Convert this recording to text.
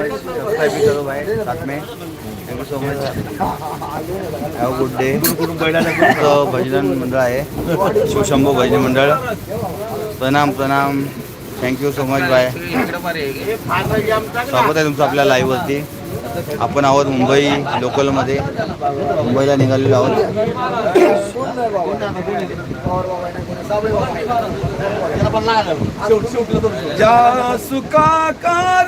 life में thank you so much have good day भजन मंडळ आहे शिवशंभू भजन मंडळ प्रणाम प्रणाम थँक्यू सो मच बाय स्वागत आहे तुमचं आपल्या लाईव्हवरती आपण आहोत मुंबई लोकलमध्ये मुंबईला निघालेलो आहोत ज्या सुका का